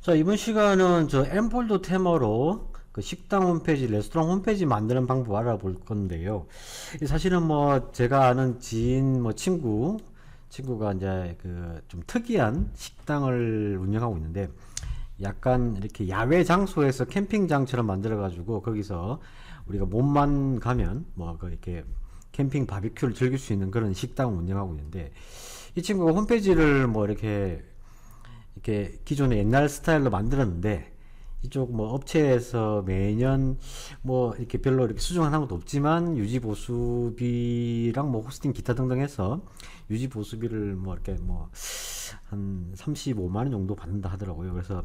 자, 이번 시간은 저 엠폴드 테마로 그 식당 홈페이지, 레스토랑 홈페이지 만드는 방법 알아볼 건데요. 이 사실은 뭐 제가 아는 지인, 뭐 친구, 친구가 이제 그 좀 특이한 식당을 운영하고 있는데 약간 이렇게 야외 장소에서 캠핑장처럼 만들어가지고 거기서 우리가 몸만 가면 뭐 그 이렇게 캠핑 바비큐를 즐길 수 있는 그런 식당을 운영하고 있는데 이 친구가 홈페이지를 뭐 이렇게 이렇게 기존의 옛날 스타일로 만들었는데 이쪽 뭐 업체에서 매년 뭐 이렇게 별로 이렇게 수정하는 것도 없지만 유지 보수비랑 뭐 호스팅 기타 등등 해서 유지 보수비를 뭐 이렇게 뭐 한 35만 원 정도 받는다 하더라고요. 그래서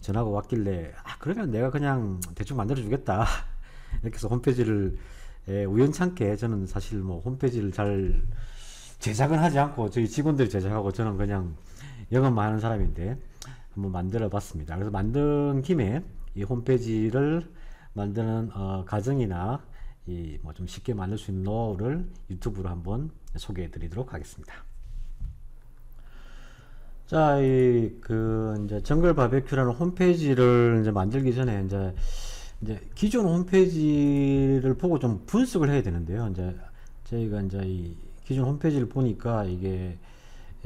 전화가 왔길래 아 그러면 내가 그냥 대충 만들어 주겠다. 이렇게 해서 홈페이지를 예, 우연찮게 저는 사실 뭐 홈페이지를 잘 제작은 하지 않고 저희 직원들이 제작하고 저는 그냥 영업만 하는 사람인데 한번 만들어 봤습니다. 그래서 만든 김에 이 홈페이지를 만드는 어, 과정이나 이 뭐 좀 쉽게 만들 수 있는 노하우를 유튜브로 한번 소개해 드리도록 하겠습니다. 자, 이, 그, 이제, 정글 바베큐라는 홈페이지를 이제 만들기 전에, 이제, 이제, 기존 홈페이지를 보고 좀 분석을 해야 되는데요. 이제, 저희가 이제, 이, 기존 홈페이지를 보니까 이게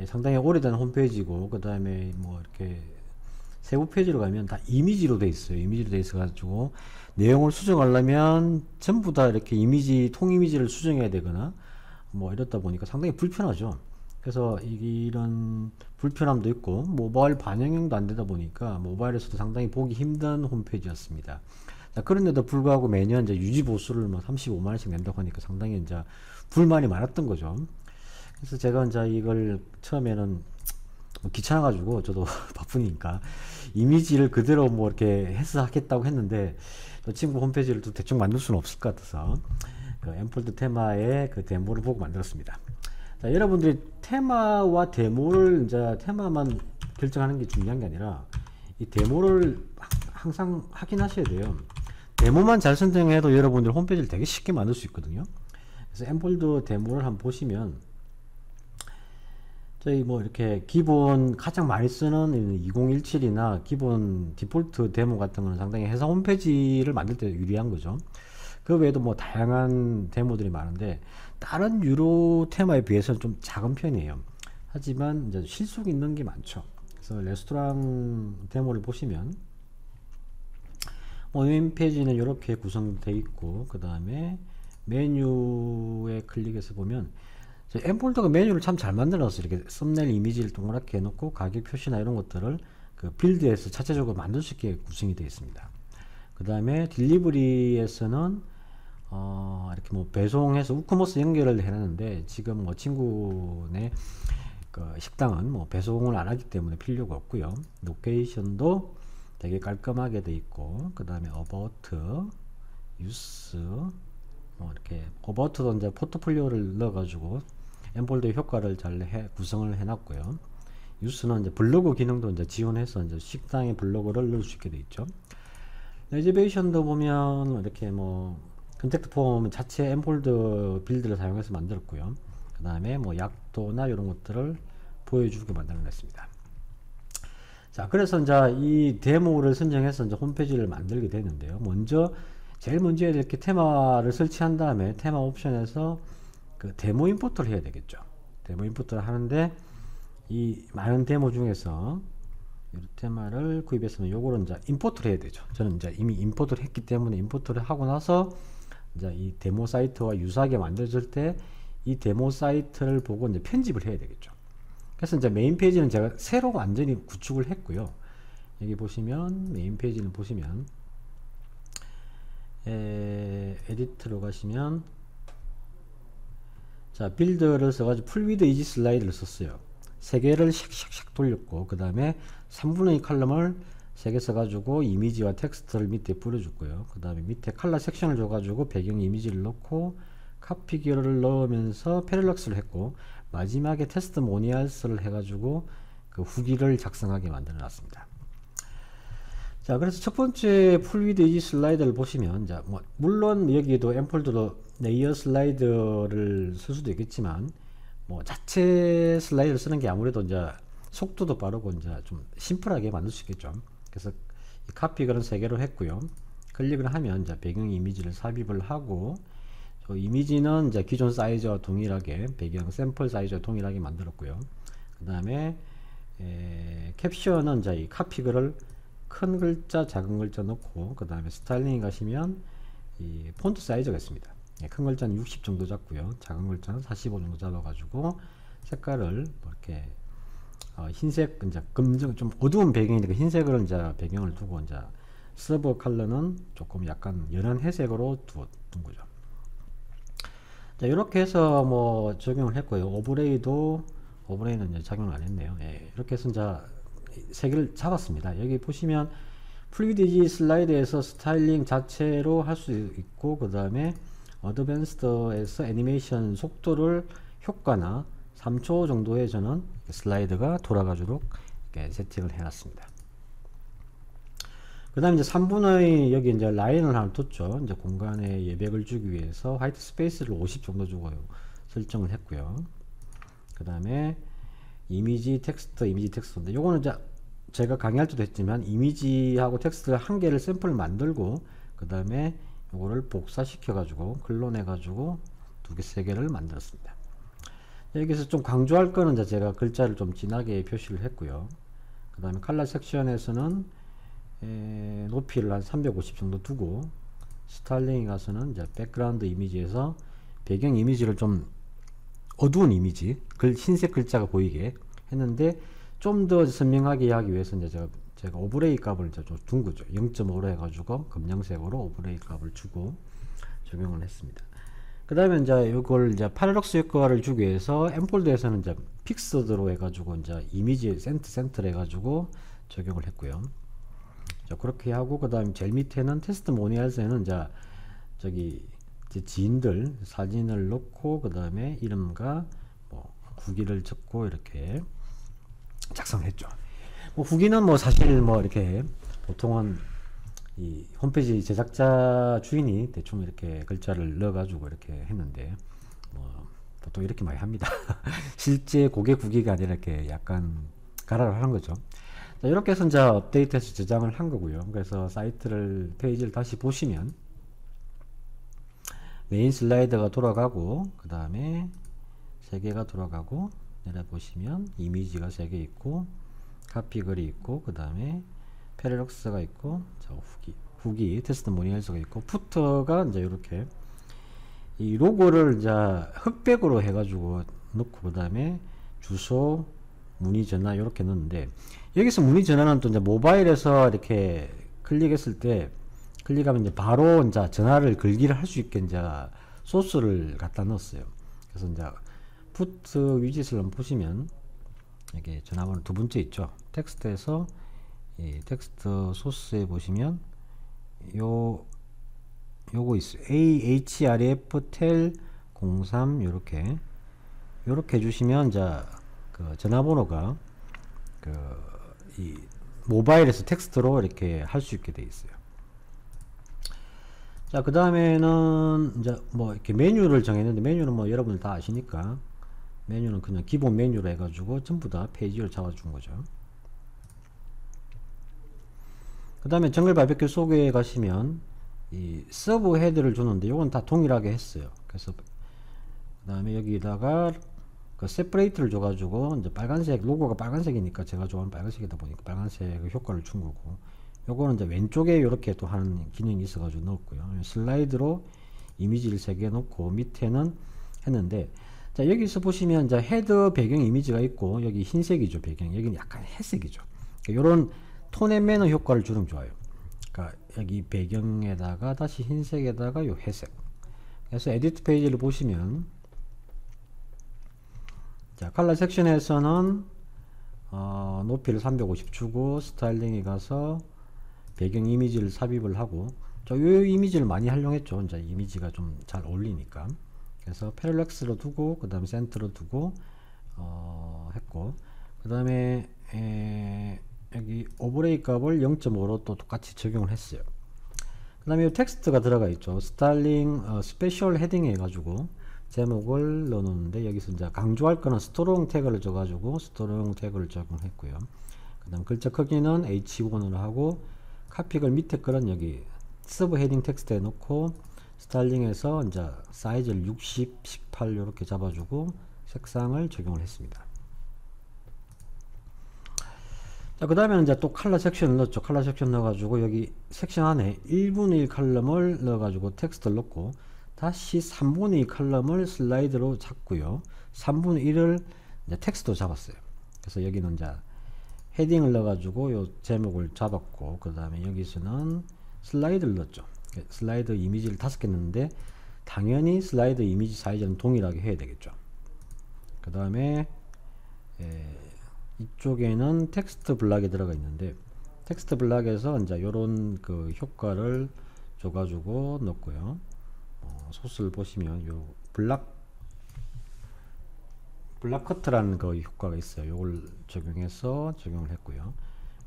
상당히 오래된 홈페이지고, 그 다음에 뭐, 이렇게, 세부 페이지로 가면 다 이미지로 돼 있어요. 이미지로 돼 있어가지고, 내용을 수정하려면 전부 다 이렇게 이미지, 통 이미지를 수정해야 되거나, 뭐, 이렇다 보니까 상당히 불편하죠. 그래서 이- 이런 불편함도 있고 모바일 반영형도 안 되다 보니까 모바일에서도 상당히 보기 힘든 홈페이지였습니다. 자, 그런데도 불구하고 매년 이제 유지 보수를 뭐 35만 원씩 낸다고 하니까 상당히 이제 불만이 많았던 거죠. 그래서 제가 이제 이걸 처음에는 뭐 귀찮아가지고 저도 바쁘니까 이미지를 그대로 뭐 이렇게 해서 하겠다고 했는데 또 친구 홈페이지를 또 대충 만들 수는 없을 것 같아서 그 엠폴드 테마의 그 데모를 보고 만들었습니다. 자, 여러분들이 테마와 데모를 이제 테마만 결정하는 게 중요한 게 아니라 이 데모를 하- 항상 확인하셔야 돼요. 데모만 잘 선정해도 여러분들 홈페이지를 되게 쉽게 만들 수 있거든요. 그래서 엠폴드 데모를 한번 보시면 저희 뭐 이렇게 기본 가장 많이 쓰는 2017이나 기본 디폴트 데모 같은 거는 상당히 회사 홈페이지를 만들 때 유리한 거죠. 그 외에도 뭐 다양한 데모들이 많은데 다른 유로 테마에 비해서는 좀 작은 편이에요. 하지만 이제 실속 있는 게 많죠. 그래서 레스토랑 데모를 보시면 뭐 메인 페이지는 이렇게 구성되어 있고 그 다음에 메뉴에 클릭해서 보면 저 엠폴더가 메뉴를 참 잘 만들어서 이렇게 썸네일 이미지를 동그랗게 해놓고 가격 표시나 이런 것들을 그 빌드에서 자체적으로 만들 수 있게 구성이 되어 있습니다. 그 다음에 딜리버리에서는 어 이렇게 뭐 배송해서 우커머스 연결을 해놨는데 지금 뭐 친구네 그 식당은 뭐 배송을 안 하기 때문에 필요가 없고요. 로케이션도 되게 깔끔하게 돼 있고 그 다음에 어바우트 유스 뭐 이렇게 어바우트도 이제 포트폴리오를 넣어가지고 엠폴드의 효과를 잘 해, 구성을 해놨고요. 유스는 이제 블로그 기능도 이제 지원해서 이제 식당에 블로그를 넣을 수 있게 돼 있죠. 레지베이션도 보면 이렇게 뭐 컨택트 폼 자체 엠폴드 빌드를 사용해서 만들었고요. 그 다음에 뭐 약도나 이런 것들을 보여주게 만들어냈습니다. 자, 그래서 이제 이 데모를 선정해서 이제 홈페이지를 만들게 되는데요. 먼저 제일 먼저 해야 될게 테마를 설치한 다음에 테마 옵션에서 그 데모 임포트를 해야 되겠죠. 데모 임포트를 하는데 이 많은 데모 중에서 이 테마를 구입했으면 요거를 이제 임포트를 해야 되죠. 저는 이제 이미 임포트를 했기 때문에 임포트를 하고 나서 이제 이 데모 사이트와 유사하게 만들어질 때 이 데모 사이트를 보고 이제 편집을 해야 되겠죠. 그래서 이제 메인 페이지는 제가 새로 완전히 구축을 했고요. 여기 보시면 메인 페이지를 보시면 에, 에디트로 가시면 자 빌드를 써가지고 풀위드 이지 슬라이드를 썼어요. 세 개를 샥샥샥 돌렸고 그 다음에 3분의 2 칼럼을 세 개 써가지고 이미지와 텍스트를 밑에 뿌려줬고요. 그 다음에 밑에 칼라 섹션을 줘가지고 배경 이미지를 넣고 카피 기어를 넣으면서 패럴럭스를 했고 마지막에 테스트 모니얼스를 해가지고 그 후기를 작성하게 만들어 놨습니다. 자, 그래서 첫 번째 풀위드 이지 슬라이드를 보시면, 자, 뭐, 물론 여기에도 엠폴드로 레이어 슬라이드를 쓸 수도 있겠지만, 뭐, 자체 슬라이드를 쓰는 게 아무래도 이제 속도도 빠르고 이제 좀 심플하게 만들 수 있겠죠. 그래서 이 카피 그런 세 개로 했고요. 클릭을 하면 이제 배경 이미지를 삽입을 하고 저 이미지는 이제 기존 사이즈와 동일하게 배경 샘플 사이즈와 동일하게 만들었고요. 그 다음에 캡션은 이제 이 카피글을 큰 글자, 작은 글자 넣고 그 다음에 스타일링 가시면 이 폰트 사이즈가 있습니다. 예, 큰 글자는 60 정도 잡고요. 작은 글자는 45 정도 잡아 가지고 색깔을 뭐 이렇게 어, 흰색 이제 검정 좀 어두운 배경이니까 흰색으로 이제 배경을 두고 이제 서버 컬러는 조금 약간 연한 회색으로 두, 둔 거죠. 자 이렇게 해서 뭐 적용을 했고요. 오브레이도 오브레이는 이제 작용을 안 했네요. 예, 이렇게 해서 이제 세 개를 잡았습니다. 여기 보시면 프리디지 슬라이드에서 스타일링 자체로 할 수 있고 그 다음에 어드밴스드에서 애니메이션 속도를 효과나 3초 정도에 저는 슬라이드가 돌아가도록 이렇게 세팅을 해놨습니다. 그 다음에 이제 3분의 여기 이제 라인을 하나 뒀죠. 이제 공간에 예백을 주기 위해서 화이트 스페이스를 50 정도 주고 설정을 했고요. 그 다음에 이미지 텍스트, 이미지 텍스트인데 요거는 이제 제가 강의할 때도 했지만 이미지하고 텍스트 한 개를 샘플 만들고 그 다음에 요거를 복사시켜 가지고 클론해 가지고 두 개, 세 개를 만들었습니다. 여기서 좀 강조할 거는 제가 글자를 좀 진하게 표시를 했고요. 그 다음에 칼라 섹션에서는 에, 높이를 한 350 정도 두고 스타일링에 가서는 이제 백그라운드 이미지에서 배경 이미지를 좀 어두운 이미지, 글, 흰색 글자가 보이게 했는데 좀 더 선명하게 하기 위해서 이제 제가, 제가 오브레이 값을 이제 둔 거죠. 0.5로 해가지고 검정색으로 오브레이 값을 주고 적용을 했습니다. 그 다음에 이제 이걸 이제 파라독스 효과를 주기 위해서 엠폴드에서는 이제 픽스드로 해가지고 이제 이미지 센트 센터 해가지고 적용을 했고요. 자, 그렇게 하고 그 다음에 제일 밑에는 테스트 모니얼스에는 이제 저기 이제 지인들 사진을 넣고 그 다음에 이름과 뭐 후기를 적고 이렇게 작성했죠. 뭐 후기는 뭐 사실 뭐 이렇게 보통은 이 홈페이지 제작자 주인이 대충 이렇게 글자를 넣어가지고 이렇게 했는데 뭐 보통 이렇게 많이 합니다. 실제 고객 후기가 아니라 이렇게 약간 가라를 하는 거죠. 자, 이렇게 해서 이제 업데이트해서 저장을 한 거고요. 그래서 사이트를 페이지를 다시 보시면 메인 슬라이드가 돌아가고 그 다음에 세 개가 돌아가고 내려 보시면 이미지가 세 개 있고 카피 글이 있고 그 다음에 패러독스가 있고 자 후기 후기 테스트 모니얼스가 있고 푸터가 이제 이렇게 이 로고를 이제 흑백으로 해가지고 넣고 그 다음에 주소 문의 전화 이렇게 넣는데 여기서 문의 전화는 또 이제 모바일에서 이렇게 클릭했을 때 클릭하면 이제 바로 이제 전화를 걸기를 할 수 있게 이제 소스를 갖다 넣었어요. 그래서 이제 푸트 위젯을 한번 보시면 이게 전화번호 두 번째 있죠. 텍스트에서 이 텍스트 소스에 보시면 요 요거 있어요. ahref tel 03 요렇게 요렇게 해 주시면 이제 그 전화번호가 그 이 모바일에서 텍스트로 이렇게 할 수 있게 돼 있어요. 자, 그 다음에는 이제 뭐 이렇게 메뉴를 정했는데 메뉴는 뭐 여러분들 다 아시니까 메뉴는 그냥 기본 메뉴로 해가지고 전부 다 페이지를 잡아준 거죠. 그 다음에 정글 바베큐 속에 가시면 이 서브 헤드를 주는데 이건 다 동일하게 했어요. 그래서 그 다음에 여기다가 그 세퍼레이트를 줘가지고 이제 빨간색 로고가 빨간색이니까 제가 좋아하는 빨간색이다 보니까 빨간색 효과를 준 거고 요거는 이제 왼쪽에 이렇게 또 하는 기능이 있어가지고 넣었고요. 슬라이드로 이미지를 세 개 넣고 밑에는 했는데 자 여기서 보시면 이제 헤더 배경 이미지가 있고 여기 흰색이죠 배경 여기는 약간 회색이죠. 이런 톤 앤 매너 효과를 주면 좋아요. 그러니까 여기 배경에다가 다시 흰색에다가 요 회색. 그래서 에디트 페이지를 보시면 자 컬러 섹션에서는 어, 높이를 350 주고 스타일링에 가서 배경 이미지를 삽입을 하고 저이 이미지를 많이 활용했죠. 이제 이미지가 좀 잘 어울리니까. 그래서 패럴렉스로 두고 그 다음에 센터로 두고 어, 했고 그 다음에 여기 오버레이 값을 0.5로 또 똑같이 적용을 했어요. 그 다음에 텍스트가 들어가 있죠. 스타일링 어, 스페셜 헤딩 해가지고 제목을 넣어놓는데 여기서 이제 강조할 거는 스토로용 태그를 줘가지고 스토로용 태그를 적용했고요. 그 다음 글자 크기는 H5으로 하고 카픽을 밑에 거는 여기 서브 헤딩 텍스트에 놓고 스타일링에서 이제 사이즈를 60, 18 이렇게 잡아주고 색상을 적용을 했습니다. 자, 그 다음에는 이제 또 컬러 섹션을 넣었죠. 컬러 섹션 넣어가지고 여기 섹션 안에 1분의 1 칼럼을 넣어가지고 텍스트를 넣고 다시 3분의 2 칼럼을 슬라이드로 잡고요. 3분의 1을 이제 텍스트로 잡았어요. 그래서 여기는 이제 헤딩을 넣어가지고 요 제목을 잡았고 그 다음에 여기서는 슬라이드를 넣었죠. 슬라이드 이미지를 다섯 개 넣는데 당연히 슬라이드 이미지 사이즈는 동일하게 해야 되겠죠. 그 다음에 이쪽에는 텍스트 블락이 들어가 있는데 텍스트 블락에서 이제 요런 그 효과를 줘가지고 넣고요. 어, 소스를 보시면 요 블락 블락 커트라는 그 효과가 있어요. 요걸 적용해서 적용을 했고요.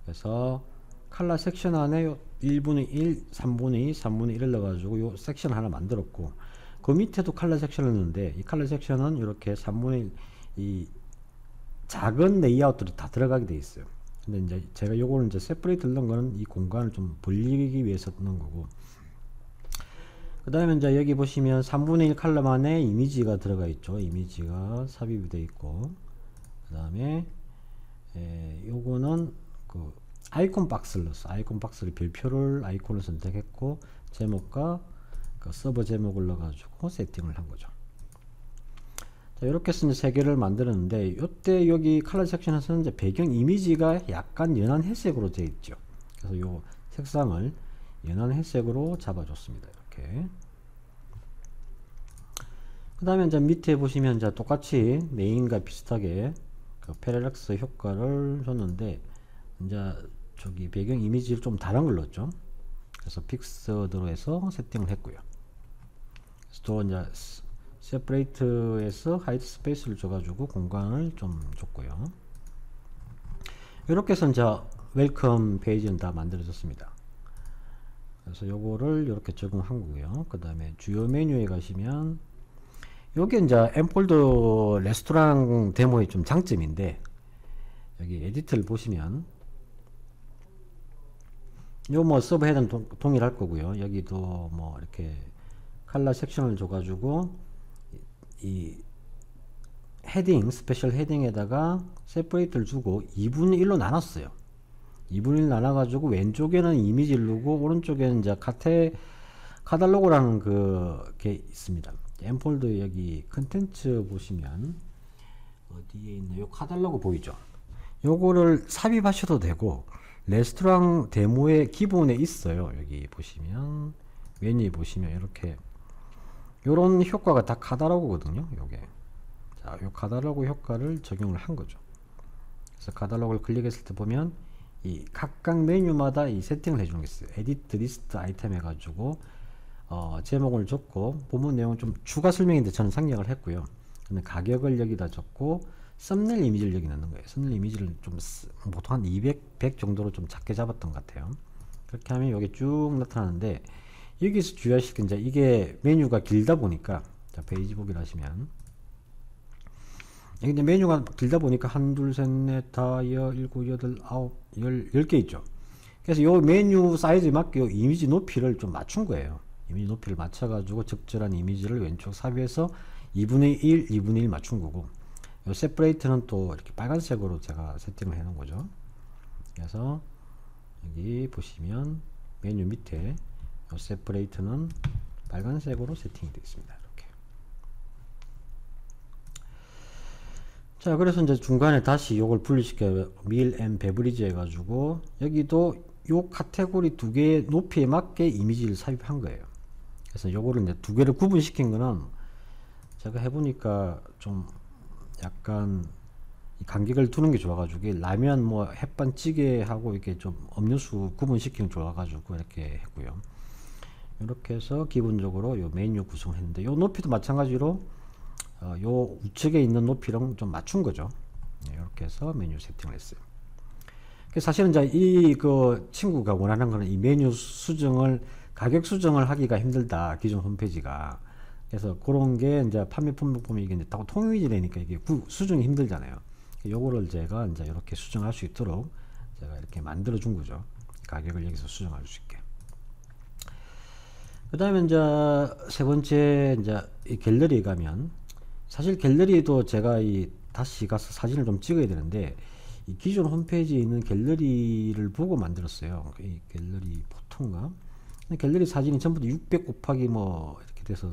그래서 칼라 섹션 안에 요 1분의 1, 3분의 2, 3분의 1을 넣어가지고 요 섹션 하나 만들었고 그 밑에도 칼라 섹션을 넣는데 이 칼라 섹션은 이렇게 3분의 1, 이 작은 레이아웃들이 다 들어가게 돼 있어요. 근데 이제 제가 요거는 이제 세퍼레이트 넣은 거는 이 공간을 좀 벌리기 위해서 넣은 거고 그 다음에 이제 여기 보시면 3분의 1 칼럼 안에 이미지가 들어가 있죠. 이미지가 삽입이 되어 있고 그 다음에 요거는 그 아이콘 박스를 넣었어. 아이콘 박스를 별표를 아이콘을 선택했고 제목과 그 서버 제목을 넣어가지고 세팅을 한 거죠. 자, 이렇게 해서 세 개를 만들었는데 이때 여기 컬러 섹션에서는 이제 배경 이미지가 약간 연한 회색으로 되어 있죠. 그래서 요 색상을 연한 회색으로 잡아줬습니다. 이렇게. 그 다음에 이제 밑에 보시면 이제 똑같이 메인과 비슷하게 그 패러렉스 효과를 줬는데 이제 저기 배경 이미지를 좀 다른 걸 넣었죠. 그래서 픽스드로 해서 세팅을 했고요. 그래서 또 이제 세퍼레이트에서 하이트 스페이스를 줘가지고 공간을 좀 줬고요. 이렇게 해서 이제 웰컴 페이지는 다 만들어졌습니다. 그래서 요거를 이렇게 적용한 거고요. 그 다음에 주요 메뉴에 가시면 요게 이제 엠폴더 레스토랑 데모의 좀 장점인데 여기 에디트를 보시면 요 뭐 서브 헤드는 동, 동일할 거고요. 여기도 뭐 이렇게 칼라 섹션을 줘가지고 이 헤딩 스페셜 헤딩에다가 세퍼레이트를 주고 2분의 1로 나눴어요. 2분의 1 나눠가지고 왼쪽에는 이미지를 두고 오른쪽에는 이제 카테 카달로그라는 그게 있습니다. 엠폴드 여기 컨텐츠 보시면 어디에 있나요? 카달로그 보이죠? 요거를 삽입하셔도 되고 레스토랑 데모의 기본에 있어요. 여기 보시면 메뉴 보시면 이렇게 요런 효과가 다 카달로그거든요. 요게 자, 요 카달로그 효과를 적용을 한 거죠. 그래서 카달로그를 클릭했을 때 보면 이 각각 메뉴마다 이 세팅을 해주는 게 있어요. 에디트 리스트 아이템 해가지고 어, 제목을 적고 본문 내용 좀 추가 설명인데 저는 생략을 했고요. 가격을 여기다 적고 썸네일 이미지를 여기 넣는 거예요. 썸네일 이미지를 좀 쓰, 보통 한 200, 100 정도로 좀 작게 잡았던 것 같아요. 그렇게 하면 여기 쭉 나타나는데 여기서 주의하실 게 이제 이게 메뉴가 길다 보니까 자 페이지 보기를 하시면 이제 메뉴가 길다 보니까 한, 둘, 셋, 넷, 다, 여, 일곱, 여덟, 아홉, 열, 열 개 있죠. 그래서 요 메뉴 사이즈에 맞게 요 이미지 높이를 좀 맞춘 거예요. 이미지 높이를 맞춰가지고 적절한 이미지를 왼쪽 삽입해서 2분의 1, 2분의 1 맞춘 거고 요 세퍼레이트는 또 이렇게 빨간색으로 제가 세팅을 해 놓은 거죠. 그래서 여기 보시면 메뉴 밑에 요 세퍼레이트는 빨간색으로 세팅이 되어 있습니다. 이렇게. 자, 그래서 이제 중간에 다시 요걸 분리시켜 밀 앤 베브리지 해가지고 여기도 요 카테고리 두 개의 높이에 맞게 이미지를 삽입한 거예요. 그래서 요거를 이제 두 개를 구분시킨 거는 제가 해보니까 좀 약간 간격을 두는 게 좋아가지고 라면 뭐 햇반 찌개하고 이렇게 좀 음료수 구분시키는 게 좋아가지고 이렇게 했고요. 이렇게 해서 기본적으로 요 메뉴 구성을 했는데 요 높이도 마찬가지로 어, 요 우측에 있는 높이랑 좀 맞춘 거죠. 네, 이렇게 해서 메뉴 세팅을 했어요. 사실은 이제 이 그 친구가 원하는 거는 이 메뉴 수정을 가격 수정을 하기가 힘들다 기존 홈페이지가 그래서 그런 게 이제 판매 품목품이 이게 이제 딱 통일이 되니까 이게 구, 수정이 힘들잖아요. 요거를 제가 이제 이렇게 수정할 수 있도록 제가 이렇게 만들어 준 거죠. 가격을 여기서 수정할 수 있게. 그 다음에 이제 세 번째 이제 이 갤러리에 가면 사실 갤러리도 제가 이 다시 가서 사진을 좀 찍어야 되는데 이 기존 홈페이지에 있는 갤러리를 보고 만들었어요. 이 갤러리 포토인가? 갤러리 사진이 전부 다 600 곱하기 뭐 이렇게 돼서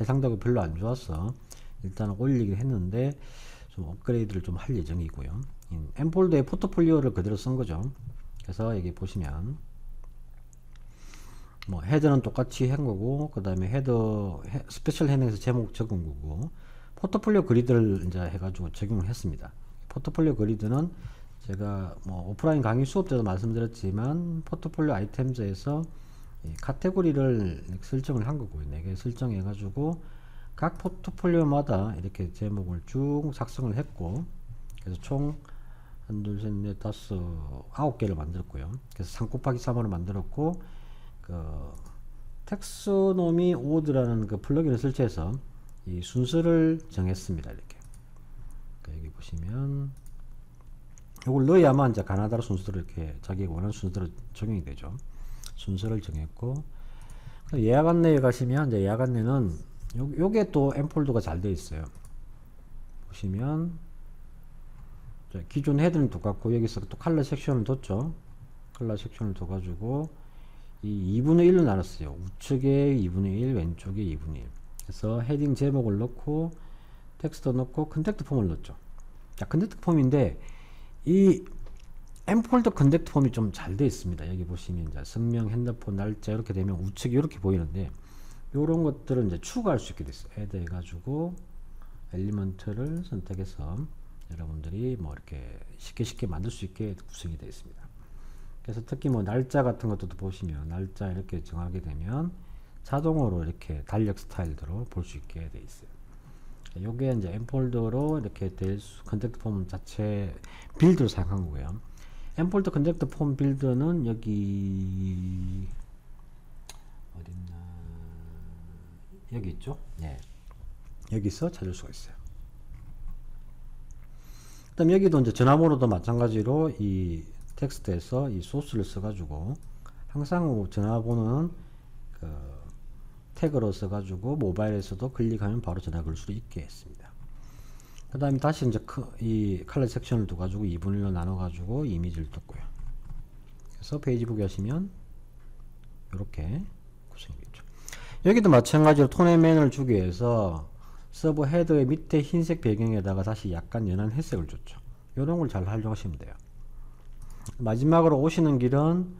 해상도가 별로 안 좋아서 일단 올리긴 했는데 좀 업그레이드를 좀 할 예정이고요. 엠폴더의 포트폴리오를 그대로 쓴 거죠. 그래서 여기 보시면 뭐 헤더는 똑같이 한 거고 그 다음에 헤더 헤, 스페셜 헤딩에서 제목 적은 거고 포트폴리오 그리드를 이제 해가지고 적용을 했습니다. 포트폴리오 그리드는 제가 뭐 오프라인 강의 수업 때도 말씀드렸지만 포트폴리오 아이템즈에서 이 카테고리를 설정을 한 거고요. 4개 설정해 가지고 각 포트폴리오마다 이렇게 제목을 쭉 작성을 했고 그래서 총 한, 둘, 셋, 넷, 다섯, 아홉 개를 만들었고요. 그래서 3 곱하기 3으로 만들었고 그 텍스노미 오드라는 그 플러그인을 설치해서 이 순서를 정했습니다. 이렇게 그 여기 보시면 이걸 넣어야만 이제 가나다라 순서대로 이렇게 자기가 원하는 순서대로 적용이 되죠. 순서를 정했고 예약 안내에 가시면 이제 예약 안내는 요, 요게 또 엠폴더가 잘 되어 있어요. 보시면 자, 기존 헤드는 똑같고 여기서 또 컬러 섹션을 뒀죠. 컬러 섹션을 둬가지고 이 2분의 1로 나눴어요. 우측에 2분의 1, 왼쪽에 2분의 1. 그래서 헤딩 제목을 넣고 텍스트 넣고 컨택트 폼을 넣었죠. 자, 컨택트 폼인데 이 엠폴더 컨택트 폼이 좀 잘 되어 있습니다. 여기 보시면 이제 성명, 핸드폰, 날짜 이렇게 되면 우측이 이렇게 보이는데 이런 것들을 이제 추가할 수 있게 됐어요. 헤드 해가지고 엘리먼트를 선택해서 여러분들이 뭐 이렇게 쉽게 쉽게 만들 수 있게 구성이 되어 있습니다. 그래서 특히 뭐 날짜 같은 것도 보시면 날짜 이렇게 정하게 되면 자동으로 이렇게 달력 스타일대로 볼 수 있게 되어 있어요. 요게 이제 엠폴더로 이렇게 될 수, 컨택트 폼 자체 빌드로 사용한 거고요. 엠폴더 컨택트 폼 빌드는 여기 어딨나 여기 있죠? 네. 여기서 찾을 수가 있어요. 그다음 여기도 이제 전화번호도 마찬가지로 이 텍스트에서 이 소스를 써가지고 항상 전화번호는 그 태그로 써가지고 모바일에서도 클릭하면 바로 전화 걸 수 있게 했습니다. 그 다음에 다시 이제 이 컬러 섹션을 둬 가지고 2분의 1로 나눠 가지고 이미지를 뒀고요. 그래서 페이지북에 하시면 이렇게 구성이겠죠. 여기도 마찬가지로 톤앤맨을 주기 위해서 서버 헤더의 밑에 흰색 배경에다가 다시 약간 연한 혜색을 줬죠. 이런 걸 잘 활용하시면 돼요. 마지막으로 오시는 길은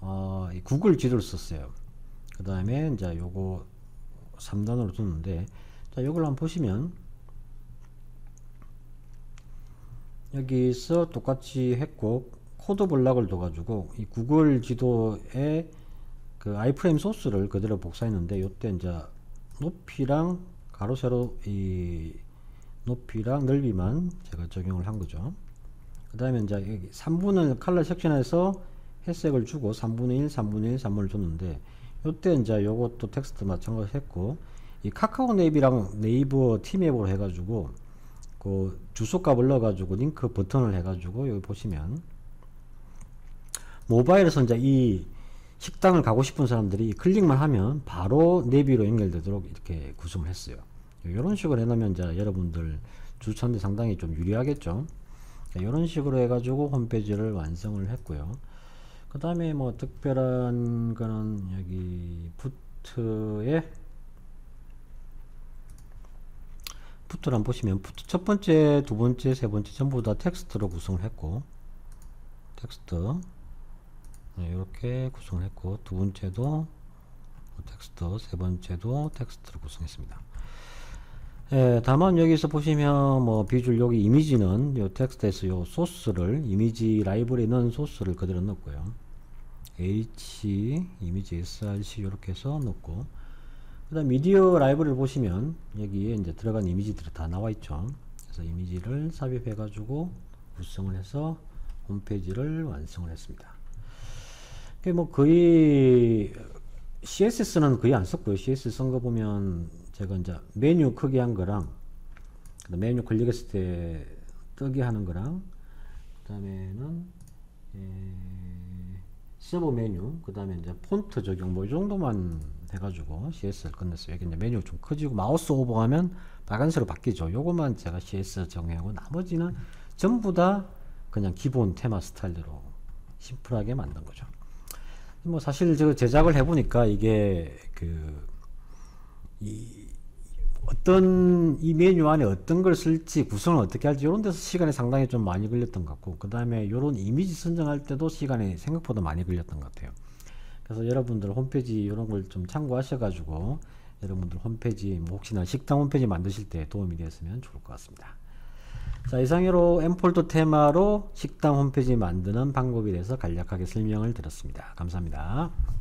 어, 구글 지도를 썼어요. 그 다음에 이제 요거 3단으로 뒀는데 자 요걸 한번 보시면 여기서 똑같이 했고 코드 블락을 둬가지고 이 구글 지도에 그 아이프레임 소스를 그대로 복사했는데 요때 이제 높이랑 가로 세로 이 높이랑 넓이만 제가 적용을 한 거죠. 그 다음에 이제 여기 3분을 컬러 섹션에서 혜색을 주고 3분의 1, 3분의 1, 3분을 줬는데 요때 이제 요것도 텍스트 마찬가지 했고 이 카카오 네이비랑 네이버 티맵으로 해가지고 그 주소값을 넣어가지고 링크 버튼을 해가지고 여기 보시면 모바일에서 이제 이 식당을 가고 싶은 사람들이 클릭만 하면 바로 내비로 연결되도록 이렇게 구성을 했어요. 이런 식으로 해놓으면 이제 여러분들 주차인데 상당히 좀 유리하겠죠. 이런 식으로 해가지고 홈페이지를 완성을 했고요. 그 다음에 뭐 특별한 거는 여기 부트에 한번 보시면 부트 첫 번째, 두 번째, 세 번째 전부 다 텍스트로 구성을 했고 텍스트 네, 이렇게 구성을 했고 두 번째도 텍스트 세 번째도 텍스트로 구성했습니다. 예, 다만 여기서 보시면 뭐 비주얼 여기 이미지는 요 텍스트에서 요 소스를 이미지 라이브러리에 넣은 소스를 그대로 넣고요. h 이미지 src 이렇게 해서 넣고 그 다음 미디어 라이브를 보시면 여기에 이제 들어간 이미지들이 다 나와 있죠. 그래서 이미지를 삽입해 가지고 구성을 해서 홈페이지를 완성을 했습니다. 뭐 거의 CSS는 거의 안 썼고요. CSS 쓴 거 보면 제가 이제 메뉴 크게 한 거랑 메뉴 클릭했을 때 뜨게 하는 거랑 그 다음에는 에, 서버 메뉴 그 다음에 이제 폰트 적용 뭐 이 정도만 해가지고 CS를 끝냈어요. 여기 이제 메뉴 좀 커지고 마우스 오버하면 빨간색으로 바뀌죠. 요것만 제가 CS 정하고 나머지는 전부 다 그냥 기본 테마 스타일대로 심플하게 만든 거죠. 뭐 사실 저 제작을 해보니까 이게 그 이 어떤 이 메뉴 안에 어떤 걸 쓸지 구성을 어떻게 할지 이런 데서 시간이 상당히 좀 많이 걸렸던 것 같고 그 다음에 이런 이미지 선정할 때도 시간이 생각보다 많이 걸렸던 것 같아요. 그래서 여러분들 홈페이지 이런 걸 좀 참고하셔가지고 여러분들 홈페이지 뭐 혹시나 식당 홈페이지 만드실 때 도움이 되었으면 좋을 것 같습니다. 자 이상으로 엠폴더 테마로 식당 홈페이지 만드는 방법에 대해서 간략하게 설명을 드렸습니다. 감사합니다.